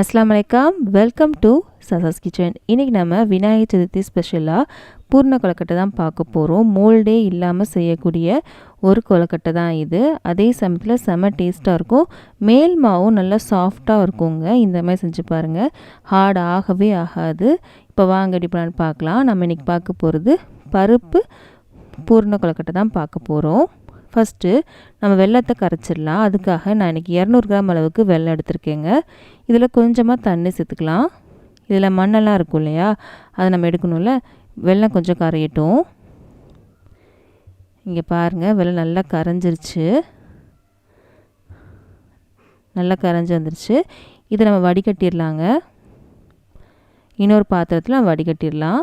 அஸ்லாம் வலைக்கம் welcome to சசாஸ் kitchen இன்றைக்கி நம்ம விநாயகர் சதுர்த்தி ஸ்பெஷலாக பூர்ண கொலக்கட்டை தான் பார்க்க போகிறோம் மோல்டே இல்லாமல் செய்யக்கூடிய ஒரு கொலக்கட்டை தான் இது. அதே சமயத்தில் செம்ம டேஸ்ட்டாக இருக்கும். மேல் மாவும் நல்லா சாஃப்டாக இருக்குங்க. இந்த மாதிரி செஞ்சு பாருங்கள் ஹார்ட் ஆகவே ஆகாது. இப்போ வாங்க எப்படி பார்க்கலாம். நம்ம இன்றைக்கி பார்க்க போகிறது பருப்பு பூர்ண கொலக்கட்டை தான் பார்க்க போகிறோம் ஃபஸ்ட்டு நம்ம வெள்ளத்தை கரைச்சிடலாம். அதுக்காக நான் இன்றைக்கி இரநூறு கிராம் அளவுக்கு வெள்ளம் எடுத்திருக்கேங்க. இதில் கொஞ்சமாக தண்ணி சேர்த்துக்கலாம். இதில் மண்ணெல்லாம் இருக்கும் இல்லையா? அதை நம்ம எடுக்கணும்ல. வெள்ளம் கொஞ்சம் கரையட்டும். இங்கே பாருங்கள் வெள்ளம் நல்லா கரைஞ்சிருச்சு. நல்லா கரைஞ்சி வந்துருச்சு. இதை நம்ம வடிகட்டிடலாங்க. இன்னொரு பாத்திரத்தில் வடிகட்டிடலாம்.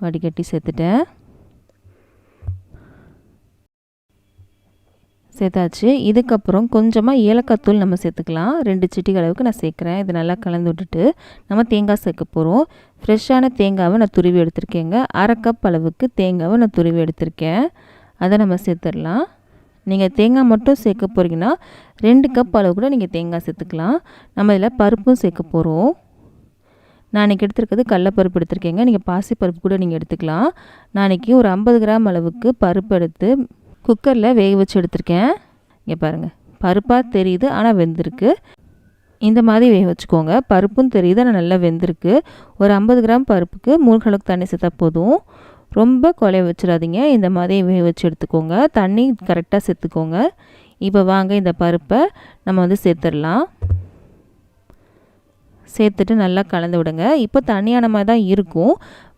வடிகட்டி சேர்த்துட்டேன். சேர்த்தாச்சு. இதுக்கப்புறம் கொஞ்சமாக ஏலக்காய் நம்ம சேர்த்துக்கலாம். ரெண்டு சிட்டிகள் அளவுக்கு நான் சேர்க்குறேன். இது நல்லா கலந்து விட்டுட்டு நம்ம தேங்காய் சேர்க்க போகிறோம் ஃப்ரெஷ்ஷான தேங்காவை நான் துருவி எடுத்திருக்கேங்க. அரை கப் அளவுக்கு தேங்காவை நான் துருவி எடுத்திருக்கேன். அதை நம்ம சேர்த்துடலாம். நீங்கள் தேங்காய் மட்டும் சேர்க்க போகிறீங்கன்னா ரெண்டு கப் அளவு கூட நீங்கள் தேங்காய் சேர்த்துக்கலாம். நம்ம இதில் பருப்பும் சேர்க்க போகிறோம் நான் இன்றைக்கி எடுத்துருக்கிறது கடலப்பருப்பு எடுத்திருக்கேங்க. நீங்கள் பாசிப்பருப்பு கூட நீங்கள் எடுத்துக்கலாம். நான் இன்றைக்கி ஒரு ஐம்பது கிராம் அளவுக்கு பருப்பு எடுத்து குக்கரில் வேக வச்சு எடுத்திருக்கேன். இங்கே பாருங்கள் பருப்பாக தெரியுது ஆனால் வெந்திருக்கு. இந்த மாதிரி வேக வச்சுக்கோங்க. பருப்பும் தெரியுது ஆனால் நல்லா வெந்திருக்கு. ஒரு ஐம்பது கிராம் பருப்புக்கு மூணு கணக்கு தண்ணி சேர்த்தா போதும். ரொம்ப கொலை வச்சிடாதீங்க. இந்த மாதிரி வேக வச்சு எடுத்துக்கோங்க. தண்ணி கரெக்டாக சேர்த்துக்கோங்க. இப்போ வாங்க இந்த பருப்பை. நம்ம வந்து சேர்த்துடலாம். சேர்த்துட்டு நல்லா கலந்து விடுங்க. இப்போ தனியான மாதிரி தான் இருக்கும்.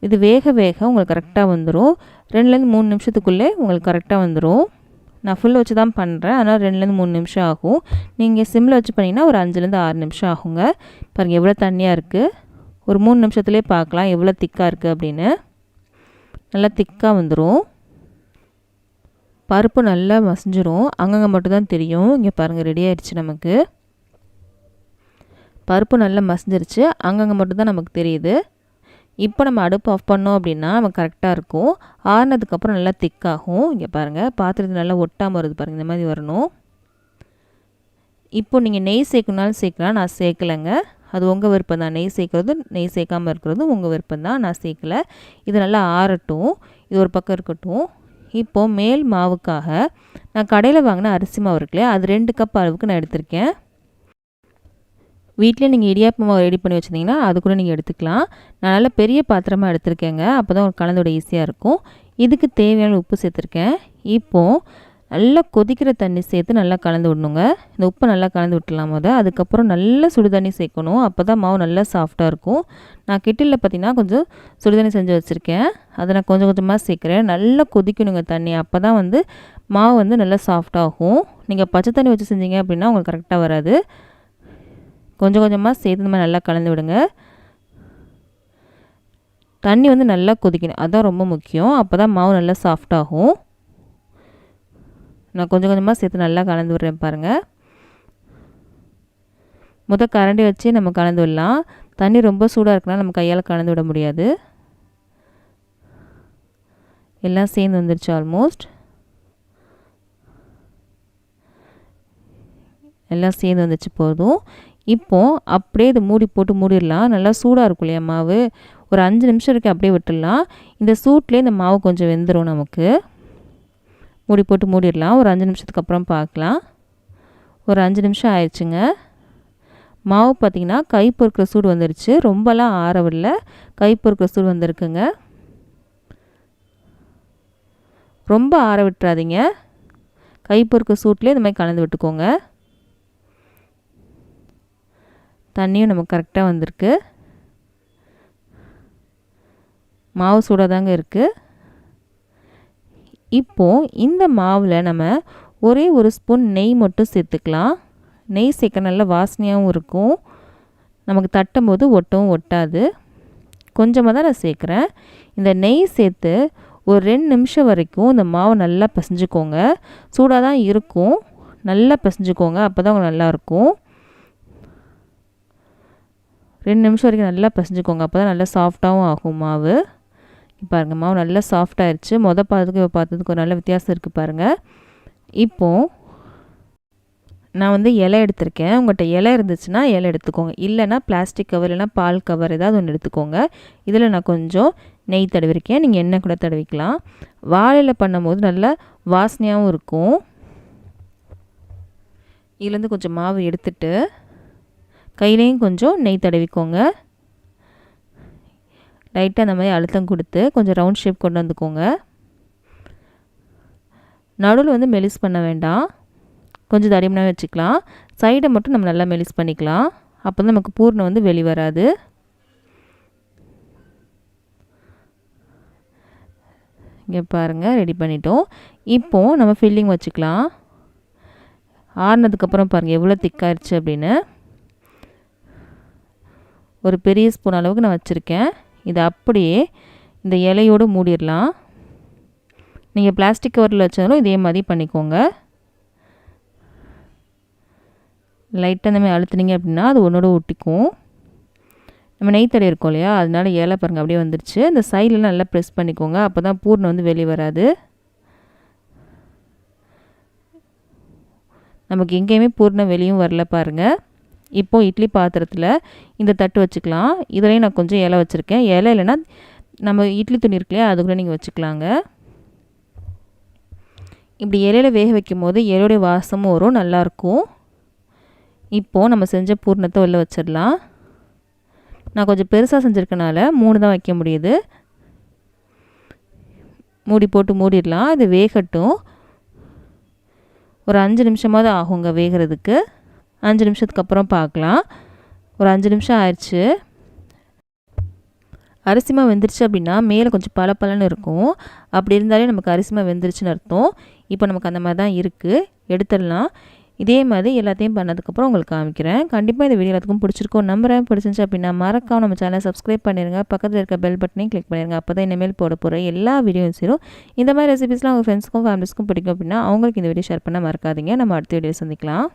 இது வேக வேக உங்களுக்கு கரெக்டாக வந்துடும் ரெண்டுலேருந்து மூணு நிமிஷத்துக்குள்ளே உங்களுக்கு கரெக்டாக வந்துடும் நான் ஃபுல் வச்சு தான் பண்ணுறேன் அதனால் ரெண்டுலேருந்து மூணு நிமிஷம் ஆகும். நீங்கள் சிம்மில் வச்சு பண்ணிங்கன்னா ஒரு அஞ்சுலேருந்து ஆறு நிமிஷம் ஆகுங்க. பாருங்கள் எவ்வளோ தண்ணியாக இருக்குது ஒரு மூணு நிமிஷத்துலேயே பார்க்கலாம் எவ்வளோ திக்காக இருக்குது அப்படின்னு. நல்லா திக்காக வந்துடும் பருப்பு நல்லா மசிஞ்சிரும். அங்கங்கே மட்டும் தான் தெரியும். இங்கே பாருங்கள் ரெடி ஆகிடுச்சு நமக்கு. பருப்பு நல்லா மசிஞ்சிருச்சு. அங்கங்கே மட்டும் தான் நமக்கு தெரியுது. இப்போ நம்ம அடுப்பு ஆஃப் பண்ணோம் அப்படின்னா நம்ம கரெக்டாக இருக்கும். ஆறுனதுக்கப்புறம் நல்லா திக்காகும் இங்கே பாருங்கள் பாத்திரத்து நல்லா ஒட்டாமல் வருது பாருங்கள் இந்த மாதிரி வரணும். இப்போ நீங்கள் நெய் சேர்க்கணுனாலும் சேர்க்கலாம் நான் சேர்க்கலைங்க. அது உங்கள் விருப்பம் தான். நெய் சேர்க்குறது நெய் சேர்க்காமல் இருக்கிறது உங்கள் விருப்பம் தான். நான் சேர்க்கலை. இது நல்லா ஆறட்டும். இது ஒரு பக்கம் இருக்கட்டும். இப்போது மேல் மாவுக்காக நான் கடையில் வாங்கின அரிசி மாவு இருக்குல்லையா அது ரெண்டு கப் அளவுக்கு நான் எடுத்திருக்கேன். வீட்டில் நீங்கள் இடியாப்ப மாவு ரெடி பண்ணி வச்சுருந்தீங்கன்னா அது கூட நீங்கள் எடுத்துக்கலாம். நான் நல்லா பெரிய பாத்திரமாக எடுத்திருக்கேங்க. அப்போ தான் உங்களுக்கு கலந்து விட ஈஸியாக இருக்கும். இதுக்கு தேவையான உப்பு சேர்த்துருக்கேன். இப்போது நல்லா கொதிக்கிற தண்ணி சேர்த்து நல்லா கலந்து விடணுங்க. இந்த உப்பை நல்லா கலந்து விட்டுலாம் போது அதுக்கப்புறம் நல்லா சுடு தண்ணி சேர்க்கணும். அப்போ தான் மாவு நல்லா சாஃப்டாக இருக்கும். நான் கிட்டிலில் பார்த்திங்கன்னா கொஞ்சம் சுடு தண்ணி செஞ்சு வச்சுருக்கேன். அதை நான் கொஞ்சம் கொஞ்சமாக சேர்க்குறேன். நல்லா கொதிக்கணுங்க தண்ணி. அப்போ தான் வந்து மாவு வந்து நல்லா சாஃப்டாகும் நீங்கள் பச்சை தண்ணி வச்சு செஞ்சீங்க அப்படின்னா உங்களுக்கு கரெக்டாக வராது. கொஞ்சம் கொஞ்சமாக சேர்த்து நம்ம மாதிரி நல்லா கலந்து விடுங்க. தண்ணி வந்து நல்லா கொதிக்கணும். அதுதான் ரொம்ப முக்கியம். அப்போ தான் மாவு நல்லா சாஃப்டாகும் நான் கொஞ்சம் கொஞ்சமாக சேர்த்து நல்லா கலந்து விடுறேன் பாருங்கள் முத கரண்டி வச்சு நம்ம கலந்து விடலாம். தண்ணி ரொம்ப சூடாக இருக்குன்னா நம்ம கையால் கலந்து விட முடியாது. எல்லாம் சேர்ந்து வந்துருச்சு ஆல்மோஸ்ட் எல்லாம் சேர்ந்து வந்துச்சு போதும். இப்போது அப்படியே இது மூடி போட்டு மூடிடலாம். நல்லா சூடாக இருக்கும் இல்லையா மாவு? ஒரு அஞ்சு நிமிஷம் இருக்குது அப்படியே விட்டுடலாம். இந்த சூட்லேயே இந்த மாவு கொஞ்சம் வெந்துடும் நமக்கு. மூடி போட்டு மூடிடலாம். ஒரு அஞ்சு நிமிஷத்துக்கு அப்புறம் பார்க்கலாம். ஒரு அஞ்சு நிமிஷம் ஆயிடுச்சுங்க. மாவு பார்த்திங்கன்னா கை பொறுக்கிற சூடு வந்துருச்சு. ரொம்பலாம் ஆறவில்லை. கை பொறுக்கிற சூடு வந்திருக்குங்க. ரொம்ப ஆற விட்டுறாதீங்க. கை பொறுக்கிற சூட்லேயே இந்த மாதிரி கலந்து விட்டுக்கோங்க. தண்ணியும் நமக்கு கரெக்டாக வந்திருக்கு. மாவு சூடாக தாங்க இருக்குது இப்போது இந்த மாவில் நம்ம ஒரே ஒரு ஸ்பூன் நெய் மட்டும் சேர்த்துக்கலாம். நெய் சேர்க்க நல்ல வாசனையாகவும் இருக்கும். நமக்கு தட்டும் போது ஒட்டவும் ஒட்டாது. கொஞ்சமாக தான் நான் சேர்க்குறேன். இந்த நெய் சேர்த்து ஒரு ரெண்டு நிமிஷம் வரைக்கும் இந்த மாவை நல்லா பிசைஞ்சுக்கோங்க. சூடாக தான் இருக்கும். நல்லா பிசைஞ்சுக்கோங்க. அப்போ தான் நல்லாயிருக்கும் ரெண்டு நிமிஷம் வரைக்கும் நல்லா பிசைஞ்சுக்கோங்க. அப்போ தான் நல்லா சாஃப்டாகவும் ஆகும் மாவு. பாருங்கள் மாவு நல்லா சாஃப்டாகிடுச்சு மொதல் பார்த்ததுக்கு பார்த்ததுக்கு ஒரு நல்ல வித்தியாசம் இருக்குது பாருங்கள் இப்போது நான் வந்து இலை எடுத்திருக்கேன். உங்கள்கிட்ட இலை இருந்துச்சுன்னா இலை எடுத்துக்கோங்க. இல்லைன்னா பிளாஸ்டிக் கவர் இல்லைனா பால் கவர் ஏதாவது ஒன்று எடுத்துக்கோங்க. இதில் நான் கொஞ்சம் நெய் தடவிருக்கேன். நீங்கள் எண்ணெய் கூட தடவிக்கலாம். வாழையில் பண்ணும்போது நல்லா வாசனையாகவும் இருக்கும். இதுலேருந்து கொஞ்சம் மாவு எடுத்துட்டு கையிலையும் கொஞ்சம் நெய் தடவிக்கோங்க. லைட்டாக அந்த மாதிரி அழுத்தம் கொடுத்து கொஞ்சம் ரவுண்ட் ஷேப் கொண்டு வந்துக்கோங்க. நடுவில் வந்து மெலிஸ் பண்ண வேண்டாம். கொஞ்சம் தடிமனாக வச்சுக்கலாம். சைடை மட்டும் நம்ம நல்லா மெலிஸ் பண்ணிக்கலாம். அப்போ தான் நமக்கு பூர்ணம் வந்து வெளி வராது. இங்கே பாருங்கள் ரெடி பண்ணிட்டோம். இப்போது நம்ம ஃபில்லிங் வச்சுக்கலாம். ஆறுனதுக்கப்புறம் பாருங்கள் எவ்வளோ திக்காயிருச்சு அப்படின்னு. ஒரு பெரிய ஸ்பூன் அளவுக்கு நான் வச்சுருக்கேன். இதை அப்படியே இந்த இலையோடு மூடிடலாம். நீங்கள் பிளாஸ்டிக் கவரில் வச்சாலும் இதே மாதிரி பண்ணிக்கோங்க. லைட்டாக இந்த மாதிரி அழுத்துனீங்க அப்படின்னா அது ஒன்றோட ஒட்டிக்கும். நம்ம நெய் தடை இருக்கோம் இல்லையா? அதனால ஏலை பாருங்கள் அப்படியே வந்துருச்சு. இந்த சைடில் நல்லா ப்ரெஸ் பண்ணிக்கோங்க. அப்போ தான் பூர்ணம் வந்து வெளியே வராது. நமக்கு எங்கேயுமே பூர்ணம் வெளியும் வரல பாருங்கள் இப்போது இட்லி பாத்திரத்தில் இந்த தட்டு வச்சுக்கலாம். இதுலேயும் நான் கொஞ்சம் இலை வச்சுருக்கேன். இலை இல்லைன்னா நம்ம இட்லி துணி இருக்குல்லையா அது கூட நீங்கள் வச்சுக்கலாங்க. இப்படி இலையில் வேக வைக்கும் போது இலையுடைய வாசமும் வரும் நல்லாயிருக்கும் இப்போது நம்ம செஞ்ச பூர்ணத்தை உள்ள வச்சிடலாம். நான் கொஞ்சம் பெருசாக செஞ்சுருக்கனால மூணு தான் வைக்க முடியுது. மூடி போட்டு மூடிடலாம். இது வேகட்டும். ஒரு அஞ்சு நிமிஷமாவது ஆகுங்க வேகிறதுக்கு. அஞ்சு நிமிஷத்துக்கு அப்புறம் பார்க்கலாம். ஒரு அஞ்சு நிமிஷம் ஆயிடுச்சு. அரிசிமா வெந்துருச்சு அப்படின்னா மேலே கொஞ்சம் பல பலன்னு இருக்கும். அப்படி இருந்தாலே நமக்கு அரிசிமா வெந்துருச்சுன்னு அர்த்தம். இப்போ நமக்கு அந்த மாதிரி தான் இருக்குது எடுத்துடலாம். இதே மாதிரி எல்லாத்தையும் பண்ணதுக்கப்புறம் உங்களுக்கு காமிக்கிறேன். கண்டிப்பாக இந்த வீடியோ எல்லாத்துக்கும் பிடிச்சிருக்கோம். நம்புறேன். பிடிச்சிருந்துச்சு அப்படின்னா மறக்காம நம்ம சேனலை சப்ஸ்கிரைப் பண்ணிடுங்க பக்கத்தில் இருக்க பெல் பட்டனையும் கிளிக் பண்ணிடுங்க அப்போ தான் இனிமேல் போட போகிற எல்லா வீடியோஸும் இந்த மாதிரி ரெசிபிஸ்லாம் உங்கள் ஃப்ரெண்ட்ஸ்க்கும் ஃபேமிலிஸ்க்கும் பிடிக்கும் அப்படின்னா அவங்களுக்கு இந்த வீடியோ ஷேர் பண்ண மறக்காதீங்க. நம்ம அடுத்த வீடியோ சந்திக்கலாம்.